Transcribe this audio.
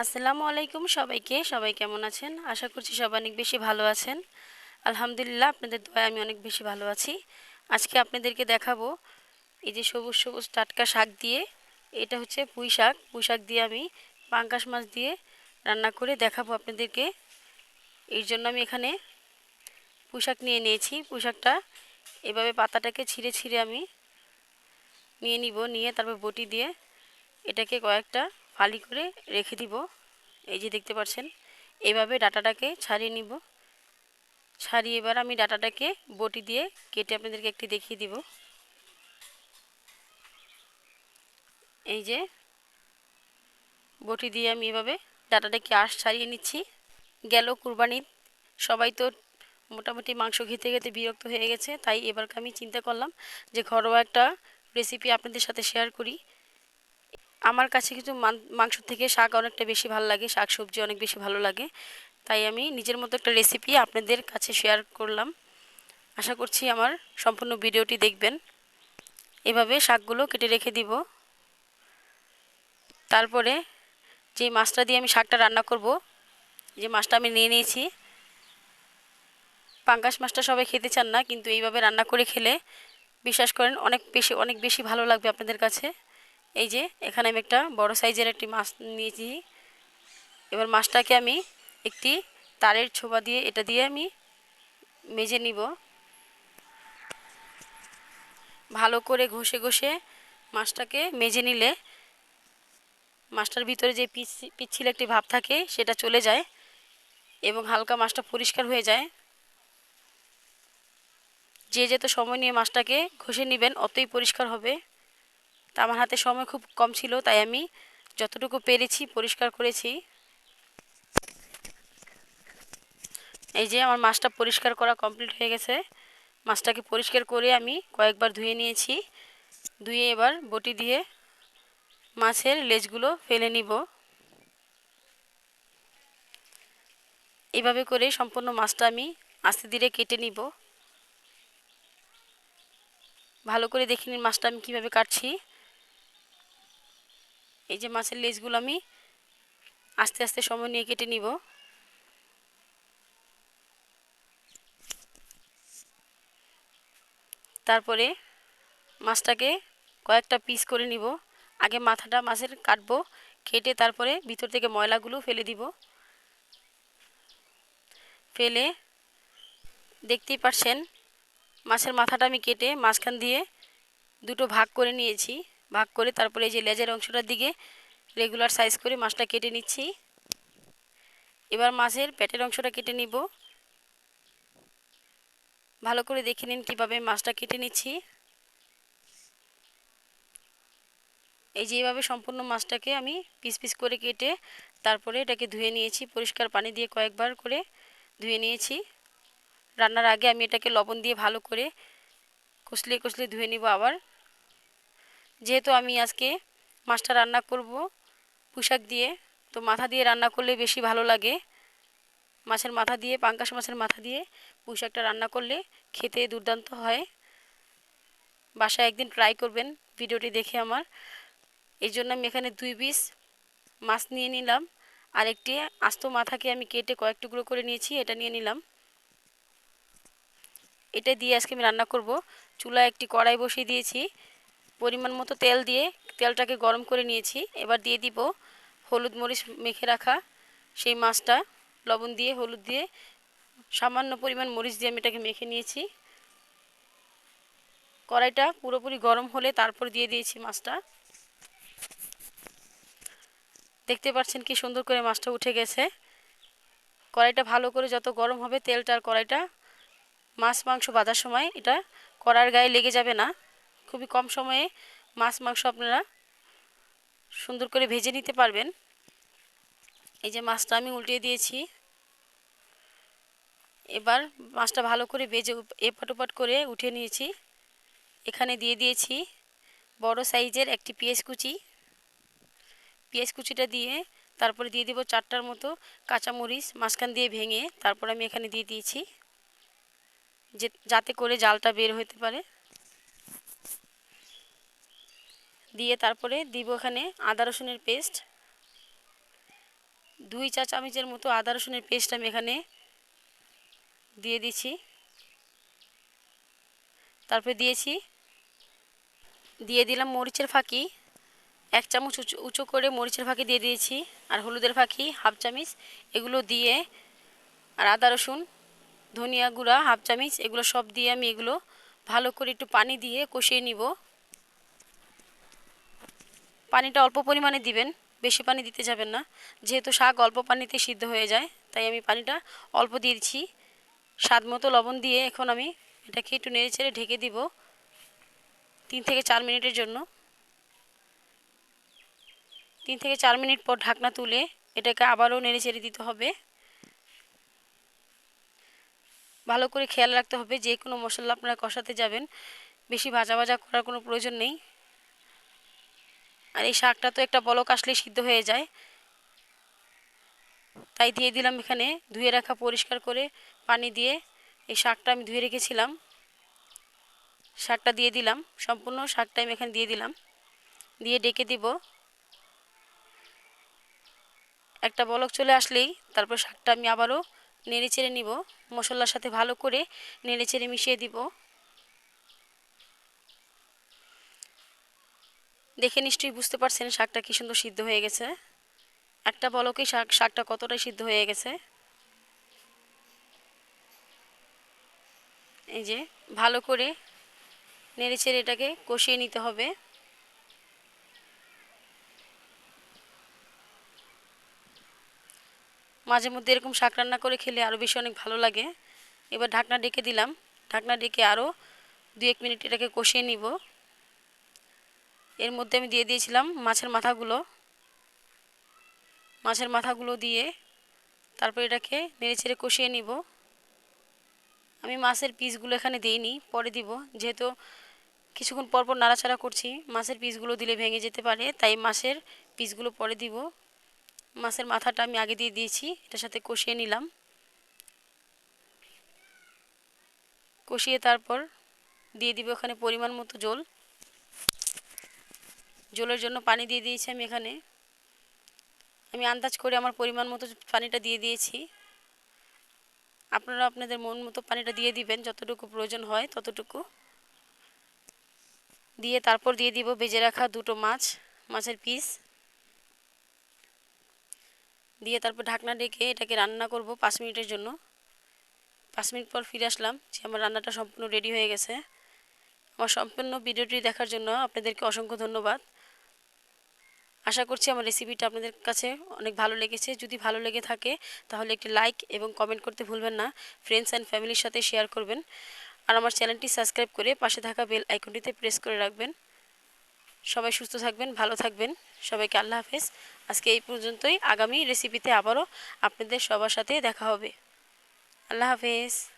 আসসালামু আলাইকুম সবাইকে। সবাই কেমন আছেন? আশা করছি সবাই অনেক বেশি ভালো আছেন। আলহামদুলিল্লাহ, আপনাদের দোয়ায় আমি অনেক বেশি ভালো আছি। আজকে আপনাদেরকে দেখাবো এই যে সবুজ সবুজ টাটকা শাক দিয়ে, এটা হচ্ছে পুঁই শাক। পুঁই শাক দিয়ে আমি পাঙ্কাশ মাছ দিয়ে রান্না করে দেখাবো আপনাদেরকে। এর জন্য আমি এখানে পুঁই শাক নিয়ে নিয়েছি। পুঁই শাকটা এভাবে পাতাটাকে ছিঁড়ে ছিঁড়ে আমি নিয়ে নিব। নিয়ে তারপর বটি দিয়ে এটাকে কয়েকটা ফালি করে রেখে দিব। এই যে দেখতে পাচ্ছেন এইভাবে ডাটাটাকে ছাড়িয়ে নিব। ছাড়িয়ে এবার আমি ডাটাটাকে বটি দিয়ে কেটে আপনাদেরকে একটি দেখিয়ে দিব। এই যে বটি দিয়ে আমি এভাবে ডাটাটাকে আশ ছাড়িয়ে নিচ্ছি। গেল কুরবানির, সবাই তো মোটামুটি মাংস খেতে খেতে বিরক্ত হয়ে গেছে, তাই এবারকে আমি চিন্তা করলাম যে ঘরোয়া একটা রেসিপি আপনাদের সাথে শেয়ার করি। আমার কাছে কিন্তু মাংস থেকে শাক অনেকটা বেশি ভালো লাগে, শাক সবজি অনেক বেশি ভালো লাগে। তাই আমি নিজের মতো একটা রেসিপি আপনাদের কাছে শেয়ার করলাম। আশা করছি আমার সম্পূর্ণ ভিডিওটি দেখবেন। এভাবে শাকগুলো কেটে রেখে দিব। তারপরে যে মাছটা দিয়ে আমি শাকটা রান্না করব, যে মাছটা আমি নিয়ে নিয়েছি, পাঙ্গাস মাছটা সবাই খেতে চান না, কিন্তু এইভাবে রান্না করে খেলে বিশ্বাস করেন অনেক বেশি অনেক বেশি ভালো লাগবে আপনাদের কাছে। এই যে, এখানে আমি একটা বড় সাইজের একটি মাছ নিয়েছি। এবার মাছটাকে আমি একটি তারের ছোবা দিয়ে, এটা দিয়ে আমি মেজে নিব। ভালো করে ঘষে ঘষে মাছটাকে মেজে নিলে মাছটার ভিতরে যে পিচ, পিচ্ছিল একটি ভাব থাকে, সেটা চলে যায় এবং হালকা মাছটা পরিষ্কার হয়ে যায়। যে যেত সময় নিয়ে মাছটাকে ঘষে নেবেন, অতই পরিষ্কার হবে। তা আমার হাতে সময় খুব কম ছিল, তাই আমি যতটুকু পেরেছি পরিষ্কার করেছি। এই যে আমার মাছটা পরিষ্কার করা কমপ্লিট হয়ে গেছে। মাছটাকে পরিষ্কার করে আমি কয়েকবার ধুয়ে নিয়েছি। ধুয়ে এবার বটি দিয়ে মাছের লেজগুলো ফেলে নিব। এভাবে করে সম্পূর্ণ মাছটা আমি আস্তে ধীরে কেটে নিব। ভালো করে দেখে নিন মাছটা আমি কীভাবে কাটছি। এই যে মাছের লেজগুলো আমি আস্তে আস্তে সময় নিয়ে কেটে নিব। তারপরে মাছটাকে কয়েকটা পিস করে নিব। আগে মাথাটা মাছের কাটবো, কেটে তারপরে ভিতর থেকে ময়লাগুলো ফেলে দিব। ফেলে দেখতেই পারছেন, মাছের মাথাটা আমি কেটে মাঝখান দিয়ে দুটো ভাগ করে নিয়েছি। ভাগ করে তারপরে এই যে লেজের অংশটার দিকে রেগুলার সাইজ করে মাছটা কেটে নিচ্ছি। এবার মাছের পেটের অংশটা কেটে নিব। ভালো করে দেখে নিন কীভাবে মাছটা কেটে নিচ্ছি। এই যে এইভাবে সম্পূর্ণ মাছটাকে আমি পিস পিস করে কেটে তারপরে এটাকে ধুয়ে নিয়েছি। পরিষ্কার পানি দিয়ে কয়েকবার করে ধুয়ে নিয়েছি। রান্নার আগে আমি এটাকে লবণ দিয়ে ভালো করে কষলিয়ে কষলিয়ে ধুয়ে নিব আবার। যেহেতু আমি আজকে মাছটা রান্না করব পুশাক দিয়ে, তো মাথা দিয়ে রান্না করলে বেশি ভালো লাগে। মাছের মাথা দিয়ে পাঙ্কাশ মাছের মাথা দিয়ে পুশাকটা রান্না করলে খেতে দুর্দান্ত হয়। বাসায় একদিন ট্রাই করবেন ভিডিওটি দেখে আমার। এই জন্য আমি এখানে দুই পিস মাছ নিয়ে নিলাম। আর একটি আস্ত মাথাকে আমি কেটে কয়েক টুকরো করে নিয়েছি, এটা নিয়ে নিলাম। এটা দিয়ে আজকে আমি রান্না করব। চুলা একটি কড়াই বসিয়ে দিয়েছি। পরিমাণ মতো তেল দিয়ে তেলটাকে গরম করে নিয়েছি। এবার দিয়ে দিব হলুদ মরিচ মেখে রাখা সেই মাছটা। লবণ দিয়ে হলুদ দিয়ে সামান্য পরিমাণ মরিচ দিয়ে আমি এটাকে মেখে নিয়েছি। কড়াইটা পুরোপুরি গরম হলে তারপর দিয়ে দিয়েছি মাছটা। দেখতে পাচ্ছেন কি সুন্দর করে মাছটা উঠে গেছে। কড়াইটা ভালো করে যত গরম হবে তেলটার কড়াইটা মাছ মাংস বাঁধার সময় এটা কড়ার গায়ে লেগে যাবে না। খুবই কম সময়ে মাছ, মাংস আপনারা সুন্দর করে ভেজে নিতে পারবেন। এই যে মাছটা আমি উল্টিয়ে দিয়েছি। এবার মাছটা ভালো করে ভেজে এপাট ওপাট করে উঠে নিয়েছি। এখানে দিয়ে দিয়েছি বড় সাইজের একটি পেঁয়াজ কুচি। পেঁয়াজ কুচিটা দিয়ে তারপরে দিয়ে দিব চারটার মতো কাঁচামরিচ মাঝখান দিয়ে ভেঙে তারপর আমি এখানে দিয়ে দিয়েছি। যে যাতে করে জালটা বের হতে পারে। দিয়ে তারপরে দিব এখানে আদা রসুনের পেস্ট। দুই চা চামচের মতো আদা রসুনের পেস্ট আমি এখানে দিয়ে দিচ্ছি। তারপরে দিয়েছি, দিয়ে দিলাম মরিচের ফাঁকি। এক চামচ উঁচু উঁচু করে মরিচের ফাঁকি দিয়ে দিয়েছি আর হলুদের ফাঁকি হাফ চামচ। এগুলো দিয়ে আর আদা রসুন, ধনিয়া গুঁড়া হাফ চামচ, এগুলো সব দিয়ে আমি এগুলো ভালো করে একটু পানি দিয়ে কষিয়ে নিব। পানিটা অল্প পরিমাণে দিবেন, বেশি পানি দিতে যাবেন না। যেহেতু শাক অল্প পানিতে সিদ্ধ হয়ে যায়, তাই আমি পানিটা অল্প দিয়েছি স্বাদ মতো লবণ দিয়ে এখন আমি এটাকে একটু নেড়ে চেড়ে ঢেকে দিব তিন থেকে চার মিনিটের জন্য। তিন থেকে চার মিনিট পর ঢাকনা তুলে এটাকে আবারও নেড়ে চেড়ে দিতে হবে। ভালো করে খেয়াল রাখতে হবে যে কোনো মশলা আপনারা কষাতে যাবেন। বেশি ভাজা ভাজা করার কোনো প্রয়োজন নেই। আর এই শাকটা তো একটা বলক আসলে সিদ্ধ হয়ে যায়। তাই দিয়ে দিলাম এখানে, ধুয়ে রাখা, পরিষ্কার করে পানি দিয়ে এই শাকটা আমি ধুয়ে রেখেছিলাম। শাকটা দিয়ে দিলাম, সম্পূর্ণ শাকটা আমি এখানে দিয়ে দিলাম। দিয়ে ডেকে দিব। একটা বলক চলে আসলেই তারপর শাকটা আমি আবারও নেড়ে চেড়ে নিব। মশলার সাথে ভালো করে নেড়ে চেড়ে মিশিয়ে দিব। দেখে নিশ্চয়ই বুঝতে পারছেন শাকটা কি সুন্দর সিদ্ধ হয়ে গেছে। একটা বলকেই শাক, শাকটা কতটাই সিদ্ধ হয়ে গেছে? এই যে, ভালো করে নেড়ে চেড়ে এটাকে কষিয়ে নিতে হবে। মাঝে মধ্যে এরকম শাক রান্না করে খেলে আরও বেশি অনেক ভালো লাগে। এবার ঢাকনা ডেকে দিলাম। ঢাকনা ডেকে আরও দু এক মিনিট এটাকে কষিয়ে নিব। এর মধ্যে আমি দিয়ে দিয়েছিলাম মাছের মাথাগুলো। মাছের মাথাগুলো দিয়ে তারপর এটাকে নেড়ে ছেড়ে কষিয়ে নিব। আমি মাছের পিসগুলো এখানে দিইনি, পরে দিব। যেহেতু কিছুক্ষণ পরপর নাড়াচাড়া করছি, মাছের পিসগুলো দিলে ভেঙে যেতে পারে, তাই মাছের পিসগুলো পরে দিব। মাছের মাথাটা আমি আগে দিয়ে দিয়েছি, এটার সাথে কষিয়ে নিলাম। কষিয়ে তারপর দিয়ে দিব এখানে পরিমাণ মতো জল। জলের জন্য পানি দিয়ে দিয়েছি আমি এখানে। আমি আন্দাজ করে আমার পরিমাণ মতো পানিটা দিয়ে দিয়েছি। আপনারা আপনাদের মন মতো পানিটা দিয়ে দিবেন, যতটুকু প্রয়োজন হয় ততটুকু। দিয়ে তারপর দিয়ে দিব বেজে রাখা দুটো মাছ, মাছের পিস। দিয়ে তারপর ঢাকনা ডেকে এটাকে রান্না করব পাঁচ মিনিটের জন্য। পাঁচ মিনিট পর ফিরে আসলাম যে আমার রান্নাটা সম্পূর্ণ রেডি হয়ে গেছে। আমার সম্পূর্ণ ভিডিওটি দেখার জন্য আপনাদেরকে অসংখ্য ধন্যবাদ। আশা করছি আমার রেসিপিটা আপনাদের কাছে অনেক ভালো লেগেছে। যদি ভালো লেগে থাকে, তাহলে একটি লাইক এবং কমেন্ট করতে ভুলবেন না। ফ্রেন্ডস অ্যান্ড ফ্যামিলির সাথে শেয়ার করবেন। আর আমার চ্যানেলটি সাবস্ক্রাইব করে পাশে থাকা বেল আইকনটিতে প্রেস করে রাখবেন। সবাই সুস্থ থাকবেন, ভালো থাকবেন। সবাইকে আল্লাহ হাফেজ। আজকে এই পর্যন্তই। আগামী রেসিপিতে আবারও আপনাদের সবার সাথে দেখা হবে। আল্লাহ হাফেজ।